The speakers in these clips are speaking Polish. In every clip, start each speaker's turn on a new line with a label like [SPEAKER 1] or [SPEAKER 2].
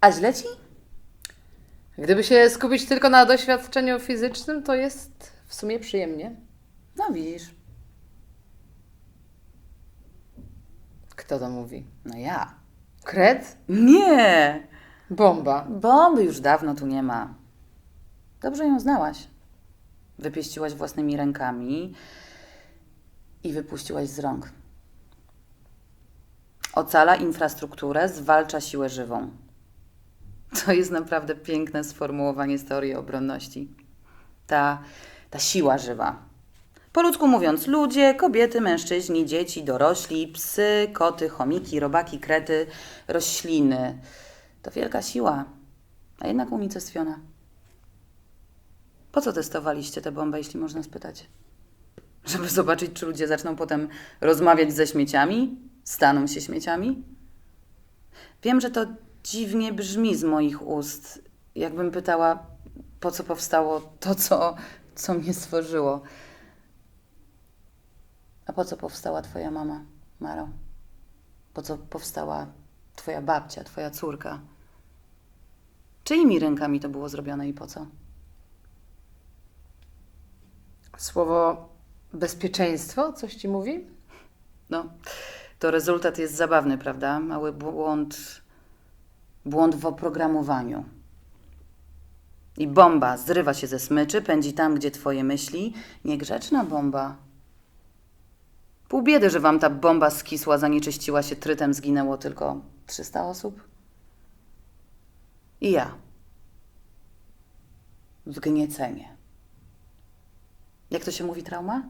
[SPEAKER 1] A źle ci?
[SPEAKER 2] Gdyby się skupić tylko na doświadczeniu fizycznym, to jest w sumie przyjemnie.
[SPEAKER 1] No widzisz.
[SPEAKER 2] Kto to mówi?
[SPEAKER 1] No ja.
[SPEAKER 2] Kret?
[SPEAKER 1] Nie!
[SPEAKER 2] Bomba.
[SPEAKER 1] Bomby już dawno tu nie ma. Dobrze ją znałaś. Wypieściłaś własnymi rękami i wypuściłaś z rąk. Ocala infrastrukturę, zwalcza siłę żywą. To jest naprawdę piękne sformułowanie z teorii obronności. Ta, ta siła żywa. Po ludzku mówiąc, ludzie, kobiety, mężczyźni, dzieci, dorośli, psy, koty, chomiki, robaki, krety, rośliny. To wielka siła, a jednak unicestwiona. Po co testowaliście tę bombę, jeśli można spytać? Żeby zobaczyć, czy ludzie zaczną potem rozmawiać ze śmieciami? Staną się śmieciami? Wiem, że to dziwnie brzmi z moich ust, jakbym pytała, po co powstało to, co, co mnie stworzyło. A po co powstała Twoja mama, Maro? Po co powstała Twoja babcia, Twoja córka? Czyimi rękami to było zrobione i po co?
[SPEAKER 2] Słowo bezpieczeństwo coś ci mówi?
[SPEAKER 1] No, to rezultat jest zabawny, prawda? Mały błąd, błąd w oprogramowaniu. I bomba zrywa się ze smyczy, pędzi tam, gdzie twoje myśli. Niegrzeczna bomba. Pół biedy, że wam ta bomba skisła, zanieczyściła się trytem, zginęło tylko 300 osób. I ja. Wgniecenie. Jak to się mówi, trauma?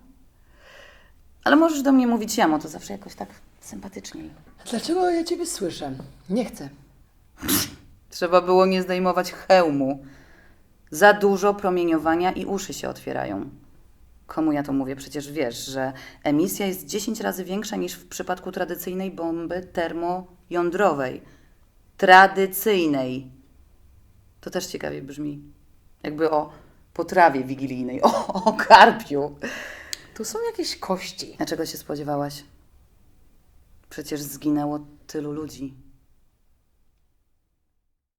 [SPEAKER 1] Ale możesz do mnie mówić jamo, to zawsze jakoś tak sympatyczniej.
[SPEAKER 2] Dlaczego ja ciebie słyszę? Nie chcę.
[SPEAKER 1] Trzeba było nie zdejmować hełmu. Za dużo promieniowania i uszy się otwierają. Komu ja to mówię? Przecież wiesz, że emisja jest 10 razy większa niż w przypadku tradycyjnej bomby termojądrowej. Tradycyjnej. To też ciekawie brzmi. Jakby o potrawie wigilijnej, o, o karpiu.
[SPEAKER 2] Tu są jakieś kości.
[SPEAKER 1] A czego się spodziewałaś? Przecież zginęło tylu ludzi.